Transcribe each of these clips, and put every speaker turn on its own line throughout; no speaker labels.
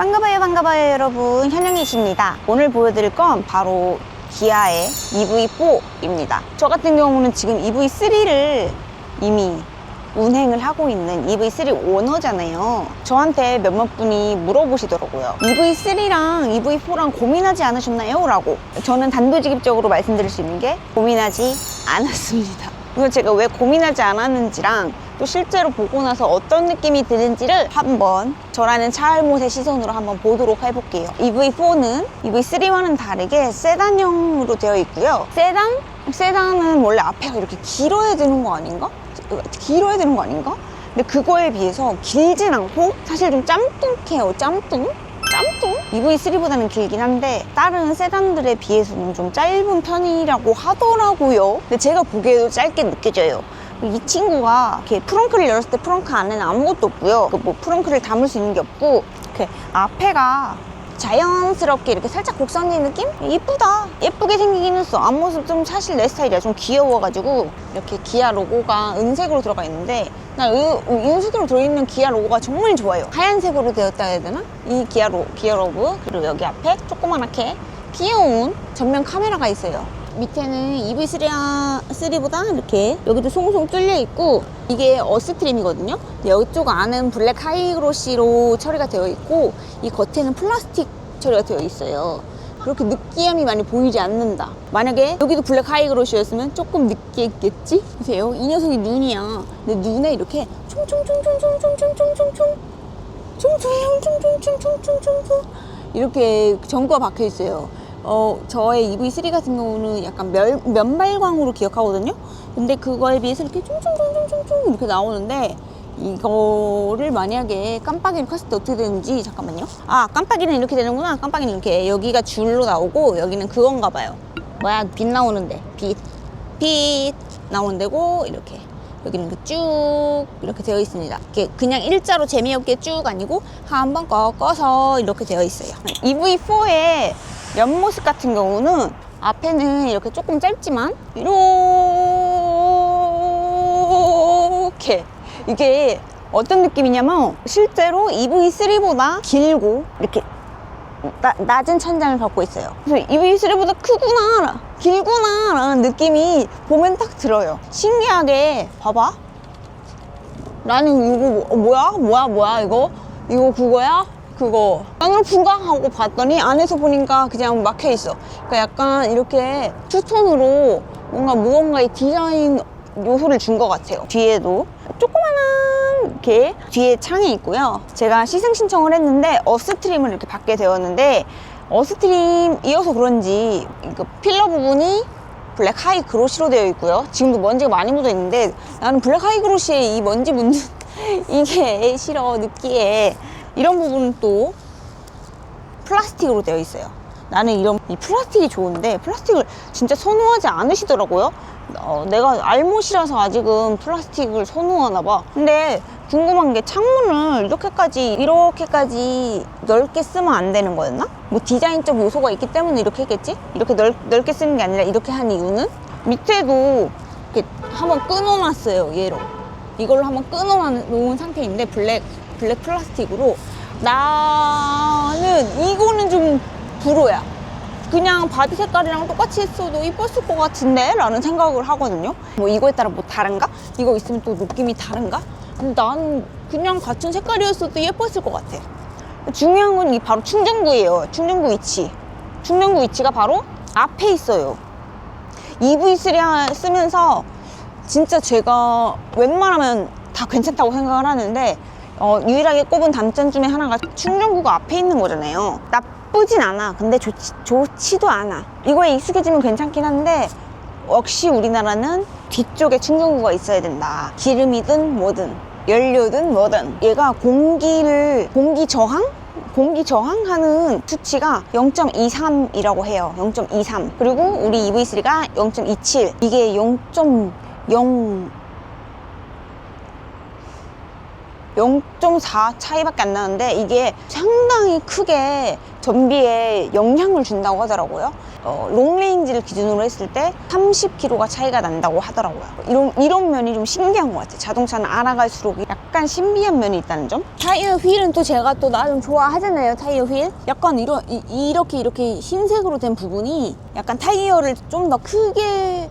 반가워요 반가워요 여러분. 현영이십니다. 오늘 보여드릴 건 바로 기아의 EV4입니다. 저 같은 경우는 지금 EV3를 이미 운행을 하고 있는 EV3 오너잖아요. 저한테 몇몇 분이 물어보시더라고요. EV3랑 EV4랑 고민하지 않으셨나요? 라고. 저는 단도직입적으로 말씀드릴 수 있는 게 고민하지 않았습니다 그래서 제가 왜 고민하지 않았는지랑 또 실제로 보고 나서 어떤 느낌이 드는지를 한번 저라는 차알못의 시선으로 한번 보도록 해볼게요. EV4는 EV3와는 다르게 세단형으로 되어 있고요. 세단? 세단은 원래 앞에가 이렇게 길어야 되는 거 아닌가? 길어야 되는 거 아닌가? 근데 그거에 비해서 길진 않고 사실 좀 짬뚱해요. 짬뚱? 짬뚱? EV3보다는 길긴 한데 다른 세단들에 비해서는 좀 짧은 편이라고 하더라고요. 근데 제가 보기에도 짧게 느껴져요. 이 친구가 이렇게 프렁크를 열었을 때 프렁크 안에는 아무것도 없고요. 그 뭐 프렁크를 담을 수 있는 게 없고 이렇게 앞에가 자연스럽게 이렇게 살짝 곡선진 느낌? 이쁘다. 예쁘게 생기긴 했어. 앞모습 좀 사실 내 스타일이야. 좀 귀여워가지고 이렇게 기아 로고가 은색으로 들어가 있는데 난 은- 은색으로 들어있는 기아 로고가 정말 좋아요. 하얀색으로 되었다 해야 되나? 이 기아 로 기아 로고 그리고 여기 앞에 조그만하게 귀여운 전면 카메라가 있어요. 밑에는 EV3보다 이렇게 여기도 송송 뚫려 있고 이게 어스트림이거든요. 이쪽 안은 블랙 하이그로시로 처리가 되어 있고 이 겉에는 플라스틱 처리가 되어 있어요. 그렇게 느끼함이 많이 보이지 않는다. 만약에 여기도 블랙 하이그로시였으면 조금 느끼했겠지? 보세요. 이 녀석이 눈이야. 근데 눈에 이렇게 총총총총총총총총총 총 총총총총총총총총 이렇게 전구가 박혀 있어요. 어, 저의 EV3 같은 경우는 약간 멸, 면발광으로 기억하거든요. 근데 그거에 비해서 이렇게 총총총총총총 이렇게 나오는데 이거를 만약에 깜빡이를 켰을 때 어떻게 되는지 잠깐만요. 아 깜빡이는 이렇게 되는구나. 깜빡이는 이렇게 여기가 줄로 나오고 여기는 그건가 봐요. 뭐야 빛 나오는데 빛. 빛 나오는 데고 이렇게 여기는 이렇게 쭉 이렇게 되어 있습니다. 이렇게 그냥 일자로 재미없게 쭉 아니고 한번 꺾어서 이렇게 되어 있어요. EV4의 옆모습 같은 경우는 앞에는 이렇게 조금 짧지만 이렇게 이게 어떤 느낌이냐면 실제로 EV3보다 길고 이렇게 나- 낮은 천장을 갖고 있어요. 그래서 EV3보다 크구나, 길구나 라는 느낌이 보면 딱 들어요. 신기하게 봐봐. 나는 이거 뭐- 어, 뭐야? 뭐야? 뭐야? 이거? 이거 그거야? 그거. 나는 분가 하고 봤더니 안에서 보니까 그냥 막혀 있어. 그러니까 약간 이렇게 투톤으로 뭔가 무언가의 디자인 요소를 준 것 같아요. 뒤에도 조그만한 게 뒤에 창이 있고요. 제가 시승 신청을 했는데 어스트림을 이렇게 받게 되었는데 어스트림이어서 그런지 그 필러 부분이 블랙 하이 그로시로 되어 있고요. 지금도 먼지가 많이 묻어 있는데 나는 블랙 하이 그로시에 이 먼지 묻는 이게 싫어 느끼해 이런 부분은 또 플라스틱으로 되어 있어요. 나는 이런 이 플라스틱이 좋은데 플라스틱을 진짜 선호하지 않으시더라고요. 어, 내가 알못이라서 아직은 플라스틱을 선호하나 봐. 근데 궁금한 게 창문을 이렇게까지 이렇게까지 넓게 쓰면 안 되는 거였나? 뭐 디자인적 요소가 있기 때문에 이렇게 했겠지? 이렇게 넓, 넓게 쓰는 게 아니라 이렇게 한 이유는 밑에도 이렇게 한번 끊어놨어요 얘로 이걸로 한번 끊어놓은 상태인데 블랙 블랙 플라스틱으로 나는 이거는 좀 불호야. 그냥 바디 색깔이랑 똑같이 했어도 이뻤을 것 같은데? 라는 생각을 하거든요. 뭐 이거에 따라 뭐 다른가? 이거 있으면 또 느낌이 다른가? 나는 그냥 같은 색깔이었어도 예뻤을 것 같아. 중요한 건 이 바로 충전구예요. 충전구 위치. 충전구 위치가 바로 앞에 있어요. EV3 쓰면서 진짜 제가 웬만하면 다 괜찮다고 생각을 하는데 어, 유일하게 꼽은 단점 중에 하나가 충전구가 앞에 있는 거잖아요. 나쁘진 않아. 근데 좋지, 좋지도 않아. 이거에 익숙해지면 괜찮긴 한데 역시 우리나라는 뒤쪽에 충전구가 있어야 된다. 기름이든 뭐든 연료든 뭐든 얘가 공기를 공기 저항? 공기 저항하는 수치가 0.23이라고 해요. 0.23. 그리고 우리 EV3가 0.27. 이게 0.0 0.4 차이밖에 안 나는데 이게 상당히 크게 전비에 영향을 준다고 하더라고요. 어, 롱레인지를 기준으로 했을 때 30km가 차이가 난다고 하더라고요. 이런, 이런 면이 좀 신기한 것 같아요. 자동차는 알아갈수록 약간 신비한 면이 있다는 점. 타이어 휠은 또 제가 또 나름 좋아하잖아요. 타이어 휠. 약간 이런, 이, 렇게 이렇게 흰색으로 된 부분이 약간 타이어를 좀 더 크게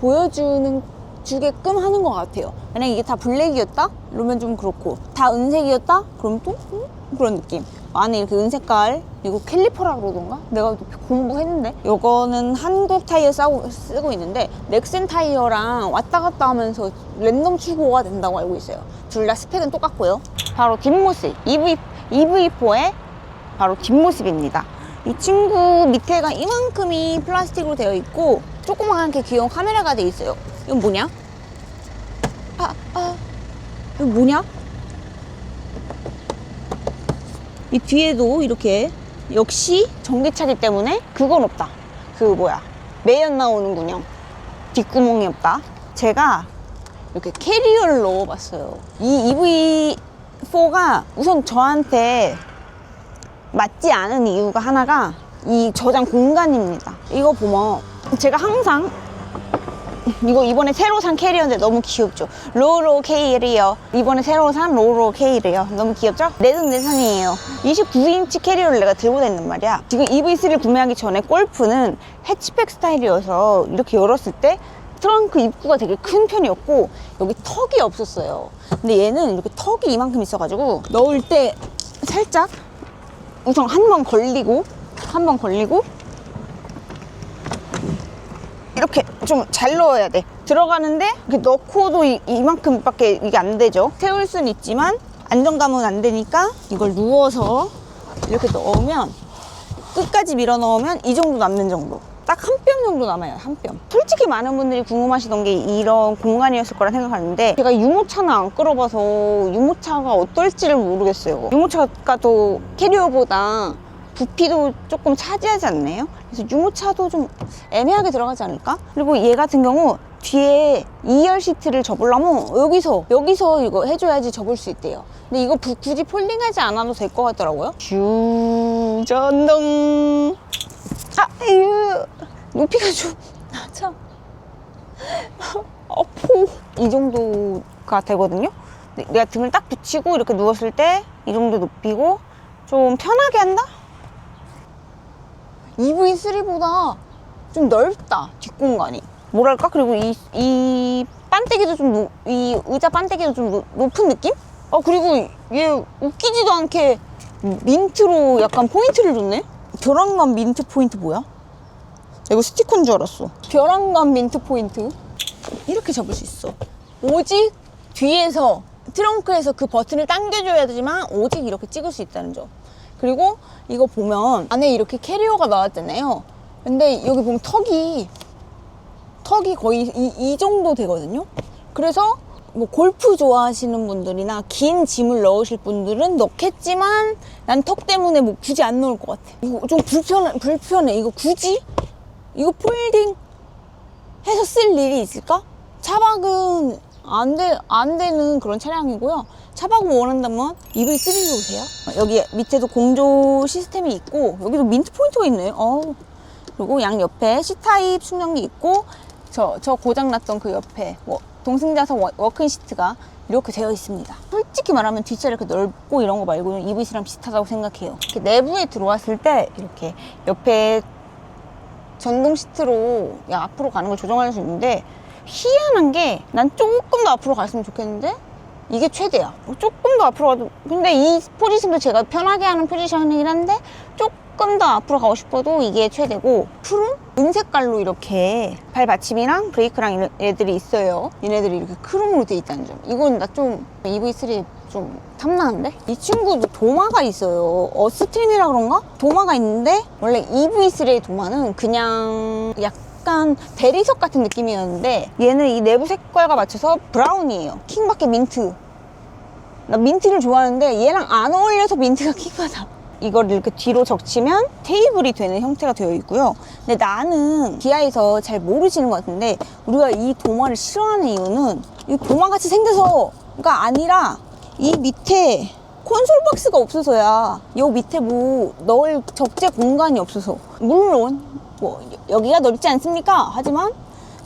보여주는 주게끔 하는 것 같아요. 만약 이게 다 블랙이었다? 그러면 좀 그렇고 다 은색이었다? 그럼 또 음? 그런 느낌. 안에 이렇게 은색깔 이거 캘리퍼라 그러던가? 내가 또 공부했는데 요거는 한국 타이어 싸고, 쓰고 있는데 넥센 타이어랑 왔다 갔다 하면서 랜덤 출고가 된다고 알고 있어요. 둘 다 스펙은 똑같고요. 바로 뒷모습 EV, EV4의 바로 뒷모습입니다. 이 친구 밑에가 이만큼이 플라스틱으로 되어 있고 조그맣게 귀여운 카메라가 되어 있어요. 이건 뭐냐? 아, 아, 이건 뭐냐? 이 뒤에도 이렇게 역시 전기차기 때문에 그건 없다. 그 뭐야 매연 나오는 군요. 뒷구멍이 없다. 제가 이렇게 캐리어를 넣어봤어요. 이 EV4가 우선 저한테 맞지 않은 이유가 하나가 이 저장 공간입니다. 이거 보면 제가 항상 이거 이번에 새로 산 캐리어인데 너무 귀엽죠? 로로 캐리어. 이번에 새로 산 로로 캐리어. 너무 귀엽죠? 내돈 내산이에요. 29인치 캐리어를 내가 들고 다닌단 말이야. 지금 EV3를 구매하기 전에 골프는 해치백 스타일이어서 이렇게 열었을 때 트렁크 입구가 되게 큰 편이었고 여기 턱이 없었어요. 근데 얘는 이렇게 턱이 이만큼 있어가지고 넣을 때 살짝 우선 한 번 걸리고 한 번 걸리고 이렇게 좀 잘 넣어야 돼. 들어가는데 이렇게 넣고도 이, 이만큼밖에 이게 안 되죠. 세울 수는 있지만 안정감은 안 되니까 이걸 누워서 이렇게 넣으면 끝까지 밀어 넣으면 이 정도 남는 정도. 딱 한 뼘 정도 남아요, 한 뼘. 솔직히 많은 분들이 궁금하시던 게 이런 공간이었을 거라 생각하는데 제가 유모차는 안 끌어봐서 유모차가 어떨지를 모르겠어요. 유모차가 더 캐리어보다 부피도 조금 차지하지 않나요? 그래서 유모차도 좀 애매하게 들어가지 않을까? 그리고 얘 같은 경우 뒤에 2열 시트를 접으려면 여기서 여기서 이거 해줘야지 접을 수 있대요. 근데 이거 부- 굳이 폴딩하지 않아도 될 것 같더라고요. 주전동 아, 에휴. 높이가 좀, 아, 참. 아프. 이 정도가 되거든요. 내가 등을 딱 붙이고 이렇게 누웠을 때 이 정도 높이고 좀 편하게 한다? EV3보다 좀 넓다, 뒷공간이. 뭐랄까? 그리고 이, 이 반대기도 좀, 노- 이 의자 반대기도 좀 노- 높은 느낌? 어, 그리고 얘 웃기지도 않게 민트로 약간 포인트를 줬네? 벼랑간 민트 포인트 뭐야? 이거 스티커인 줄 알았어. 벼랑간 민트 포인트. 이렇게 잡을 수 있어. 오직 뒤에서 트렁크에서 그 버튼을 당겨줘야 되지만 오직 이렇게 찍을 수 있다는 점. 그리고 이거 보면 안에 이렇게 캐리어가 나왔잖아요. 근데 여기 보면 턱이 턱이 거의 이, 이 정도 되거든요. 그래서 뭐 골프 좋아하시는 분들이나 긴 짐을 넣으실 분들은 넣겠지만 난 턱 때문에 뭐 굳이 안 넣을 것 같아. 이거 좀 불편해, 불편해. 이거 굳이? 이거 폴딩 해서 쓸 일이 있을까? 차박은 안, 돼, 안 되는 그런 차량이고요. 차박을 원한다면 EV3로 오세요. 여기 밑에도 공조 시스템이 있고 여기도 민트 포인트가 있네. 어우. 그리고 양 옆에 C타입 충전기 있고 저, 저 고장났던 그 옆에 뭐 동승자석 워- 워크인 시트가 이렇게 되어 있습니다. 솔직히 말하면 뒷자리 이렇게 넓고 이런 거 말고는 EV3랑 비슷하다고 생각해요. 이렇게 내부에 들어왔을 때 이렇게 옆에 전동 시트로 야, 앞으로 가는 걸 조정할 수 있는데 희한한 게 난 조금 더 앞으로 갔으면 좋겠는데 이게 최대야. 조금 더 앞으로 가도 근데 이 포지션도 제가 편하게 하는 포지션이긴 한데 조금 더 앞으로 가고 싶어도 이게 최대고 크롬 은색깔로 이렇게 발 받침이랑 브레이크랑 이런 애들이 있어요. 얘네들이 이렇게 크롬으로 돼 있다는 점. 이건 나 좀 EV3 좀 탐나는데? 이 친구도 도마가 있어요. 어스트림이라 그런가? 도마가 있는데 원래 EV3의 도마는 그냥 약 간 대리석 같은 느낌이었는데 얘는 이 내부 색깔과 맞춰서 브라운이에요. 킹밖에 민트. 나 민트를 좋아하는데 얘랑 안 어울려서 민트가 킹받아. 이걸 이렇게 뒤로 적치면 테이블이 되는 형태가 되어 있고요. 근데 나는 기아에서 잘 모르시는 것 같은데 우리가 이 도마를 싫어하는 이유는 이 도마같이 생겨서가 아니라 이 밑에 콘솔 박스가 없어서야 요 밑에 뭐 넣을 적재 공간이 없어서 물론 뭐 여기가 넓지 않습니까? 하지만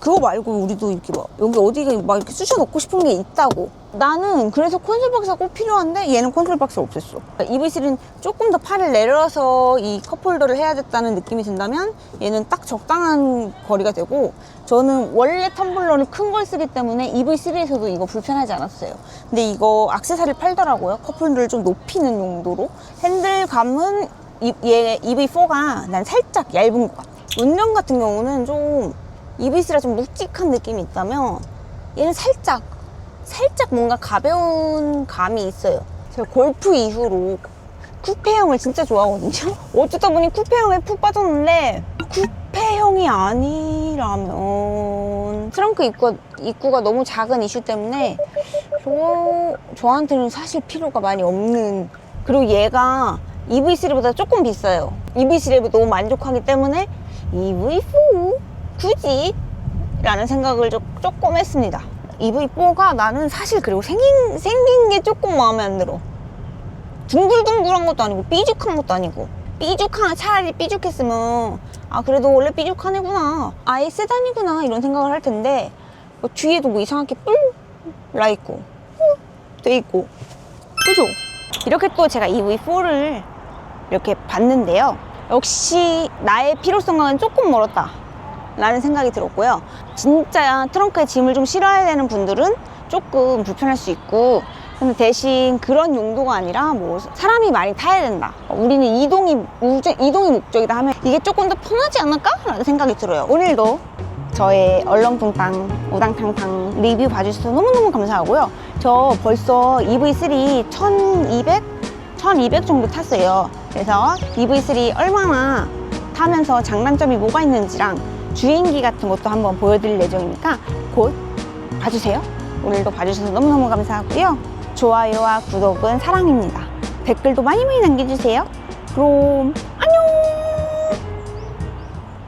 그거 말고 우리도 이렇게 막 여기 어디가 막 이렇게 쑤셔 넣고 싶은 게 있다고 나는 그래서 콘솔 박스가 꼭 필요한데 얘는 콘솔 박스가 없었어. EV3는 조금 더 팔을 내려서 이 컵홀더를 해야 됐다는 느낌이 든다면 얘는 딱 적당한 거리가 되고 저는 원래 텀블러를 큰 걸 쓰기 때문에 EV3에서도 이거 불편하지 않았어요. 근데 이거 악세사리를 팔더라고요. 컵홀더를 좀 높이는 용도로. 핸들감은 이- 얘 EV4가 난 살짝 얇은 것 같아. 운전 같은 경우는 좀 EV3라 좀 묵직한 느낌이 있다면 얘는 살짝 살짝 뭔가 가벼운 감이 있어요. 제가 골프 이후로 쿠페형을 진짜 좋아하거든요. 어쩌다 보니 쿠페형에 푹 빠졌는데 쿠페형이 아니라면 트렁크 입구가, 입구가 너무 작은 이슈 때문에 저, 저한테는 사실 필요가 많이 없는 그리고 얘가 EV3보다 조금 비싸요. EV3에 너무 만족하기 때문에 EV4 굳이? 라는 생각을 조, 조금 했습니다. EV4가 나는 사실 그리고 생긴, 생긴 게 조금 마음에 안 들어. 둥글둥글한 것도 아니고 삐죽한 것도 아니고. 삐죽한 차라리 삐죽했으면 아 그래도 원래 삐죽한 애구나. 아예 세단이구나 이런 생각을 할 텐데 뭐 뒤에도 뭐 이상하게 뿔나 있고 돼 있고. 그죠? 이렇게 또 제가 EV4를 이렇게 봤는데요. 역시 나의 필요성과는 조금 멀었다 라는 생각이 들었고요 진짜 트렁크에 짐을 좀 실어야 되는 분들은 조금 불편할 수 있고 근데 대신 그런 용도가 아니라 뭐 사람이 많이 타야 된다. 우리는 이동이 우제, 이동이 목적이다 하면 이게 조금 더 편하지 않을까 라는 생각이 들어요. 오늘도 저의 얼렁뚱땅 우당탕탕 리뷰 봐주셔서 너무너무 감사하고요. 저 벌써 EV3 1200 1200 정도 탔어요. 그래서 EV3 얼마나 타면서 장단점이 뭐가 있는지랑 주행기 같은 것도 한번 보여드릴 예정이니까 곧 봐주세요. 오늘도 봐주셔서 너무너무 감사하고요. 좋아요와 구독은 사랑입니다. 댓글도 많이 많이 남겨주세요. 그럼